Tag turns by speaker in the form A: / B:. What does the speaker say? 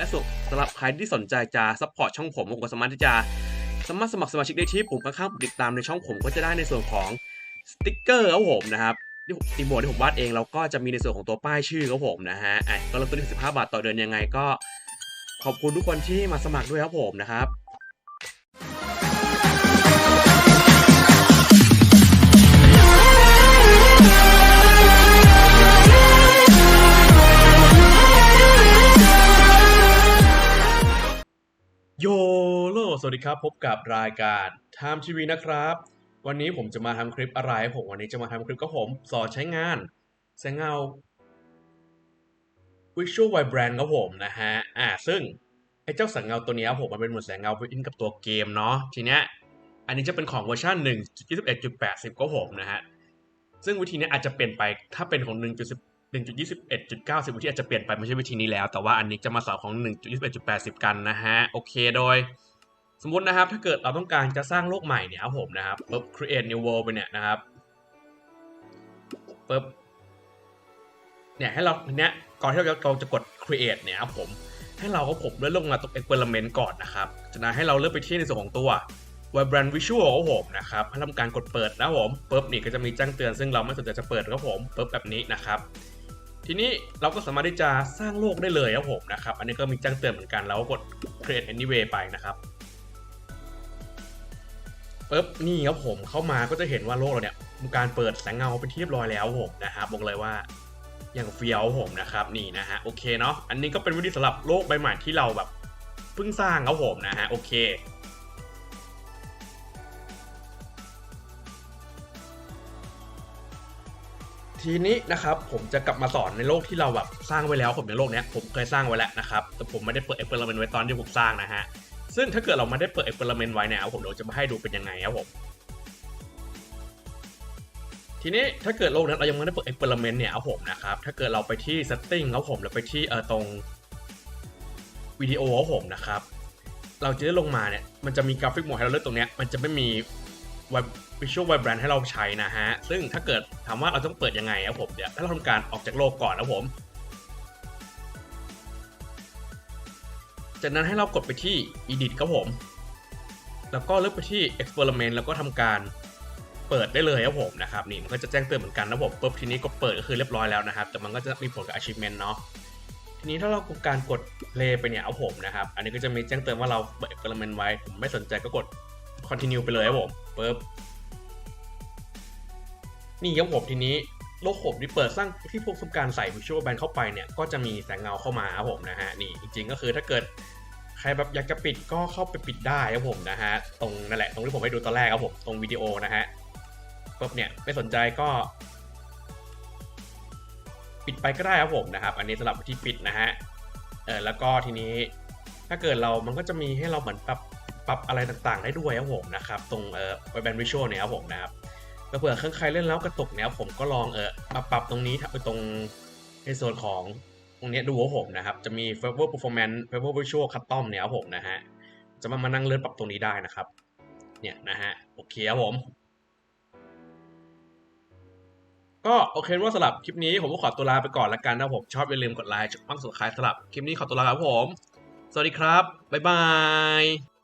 A: และสำหรับใครที่สนใจจะซัพพอร์ตช่องผมผมก็สามารถที่จะสามารถสมัครสมาชิกได้ที่ปุ่มข้างๆปุ่มติดตามในช่องผมก็จะได้ในส่วนของสติ๊กเกอร์ครับผมนะครับที่ตีโมดที่ผมวาดเองแล้วก็จะมีในส่วนของตัวป้ายชื่อครับผมนะฮะอะก็เริ่มต้นที่15บาทต่อเดือนยังไงก็ ขอบคุณทุกคนที่มาสมัครด้วยครับผมนะครับ สวัสดีครับ พบกับรายการ Time TV นะครับ วันนี้ผมจะมาทำคลิปอะไร ผมวันนี้จะมาทำคลิปก็ผม สอนใช้งานแสงเงา Visual Vibrant ครับผมนะฮะ อ่า ซึ่งไอ้เจ้าแสงเงาตัวนี้ผมมันเป็นเหมือนแสงเงาอินกับตัวเกมเนาะ ทีเนี้ย อันนี้จะเป็นของเวอร์ชัน1.21.80ก็ผมนะฮะ ซึ่งวิธีนี้อาจจะเปลี่ยนไป ถ้าเป็นของ 1.10 1.21.90 วิธีอาจจะเปลี่ยนไปไม่ใช่วิธีนี้แล้ว แต่ว่าอันนี้จะมาสอนของ 1.21.80 กันนะฮะ โอเค โดย สมมตินะครับ ถ้าเกิดเราต้องการจะสร้างโลกใหม่เนี่ยครับผมนะครับปุ๊บ create new world ไปเนี่ยนะครับปุ๊บเนี่ยให้เราเนี้ยก่อนที่เราจะกด create เนี่ยครับผมให้เราก็ผมเลื่อนลงมาตรง experiment ก่อนนะครับจากนั้นให้เราเลือกไปที่ในส่วนของตัว Vibrant Visual ครับผมนะครับให้ทำการกดเปิดนะผมปุ๊บนี่ก็จะมีแจ้งเตือนซึ่งเราไม่สนใจจะเปิดครับผมปุ๊บแบบนี้นะครับ ทีนี้เราก็สามารถที่จะสร้างโลกได้เลยครับผมนะครับ อันนี้ก็มีแจ้งเตือนเหมือนกันเราก็กด create anyway ไปนะครับ ปุ๊บนี่ครับผมเข้ามาก็จะเห็นว่าโลกเราเนี่ยมีการเปิดแสงเงาเป็นที่เรียบร้อยแล้วผมนะครับบอกเลยว่าอย่างเฟี้ยวผมนะครับนี่นะฮะโอเคเนาะอันนี้ก็เป็นวิธีสำหรับโลกใบใหม่ที่เราแบบเพิ่งสร้างครับผมนะฮะโอเคทีนี้นะครับผมจะกลับมาสอนในโลกที่เราแบบสร้างไว้แล้วผมในโลกเนี้ยผมเคยสร้างไว้แล้วนะครับแต่ผมไม่ได้เปิดเอ็กเพร์เมนต์ไว้ตอนที่ผมสร้างนะฮะ ซึ่งถ้าเกิดเราไม่ได้เปิดเอ็กเพร์เมนต์ไว้เนี่ยผมเดี๋ยวจะมาให้ดูเป็นยังไงครับผมทีนี้ถ้าเกิดโลกนั้นเรายังไม่ได้เปิดเอ็กเพร์เมนต์เนี่ยครับผมนะครับถ้าเกิดเราไปที่ setting ครับผมแล้วไปที่เออตรงวิดีโอครับผมนะครับเราจะได้ลงมาเนี่ยมันจะมีกราฟิกโหมดให้เราเลือกตรงเนี้ยมันจะไม่มี Visual Vibrant ให้เราใช้นะฮะ ซึ่งถ้าเกิดถามว่าเราต้องเปิดยังไงครับผมเดี๋ยวถ้าเราทำการออกจากโลกก่อนนะผม จากนั้นให้เรากดไปที่ Edit ครับผม แล้วก็เลือกไปที่ Experiment แล้วก็ทำการเปิดได้เลยครับผมนะครับนี่มันก็จะแจ้งเตือนเหมือนกันนะผมปุ๊บทีนี้ก็เปิดก็คือเรียบร้อยแล้วนะครับ แต่มันก็จะมีผลกับ Achievement เนาะทีนี้ถ้าเรากดการกด play ไปเนี่ยเอาผมนะครับ อันนี้ก็จะมีแจ้งเตือนว่าเราเปิด experiment ไว้ ผมไม่สนใจก็กด continue ไปเลยครับผมปึ๊บนี่ครับผมทีนี้ โลกผมที่เปิดสร้างที่พวกทำการใส่ visual band เข้าไปเนี่ยก็จะมีแสงเงาเข้ามาครับผมนะฮะนี่จริงๆก็คือถ้าเกิดใครแบบอยากจะปิดก็เข้าไปปิดได้ครับผมนะฮะตรงนั่นแหละตรงที่ผมให้ดูตอนแรกครับผมตรงวิดีโอนะฮะปุ๊บเนี่ยไม่สนใจก็ ปิดไปก็ได้ครับผมนะครับ อันนี้สำหรับที่ปิดนะฮะเออแล้วก็ทีนี้ถ้าเกิดเรามันก็จะมีให้เราเหมือนปรับปรับอะไรต่างๆ ได้ด้วยครับผมนะครับตรงเออแบนวิชวลเนี่ยครับผมนะครับ เผื่อเครื่องใครเล่นแล้วกระตุกเนี่ยผมก็ลองเออมาปรับตรงนี้ไปตรงในส่วนของตรงเนี้ยดูครับผมนะครับ จะมี Favor Performance Favor Visual Custom เนี่ยครับผมนะฮะจะมามานั่งเลื่อนปรับตรงนี้ได้นะครับ เนี่ยนะฮะโอเคครับผม ก็โอเคว่าสำหรับคลิปนี้ผมก็ขอตัวลาไปก่อนละกันนะผมชอบอย่าลืมกดไลค์ช่องสุดท้ายสำหรับคลิปนี้ขอตัวลาครับผม สวัสดีครับ บ๊ายบาย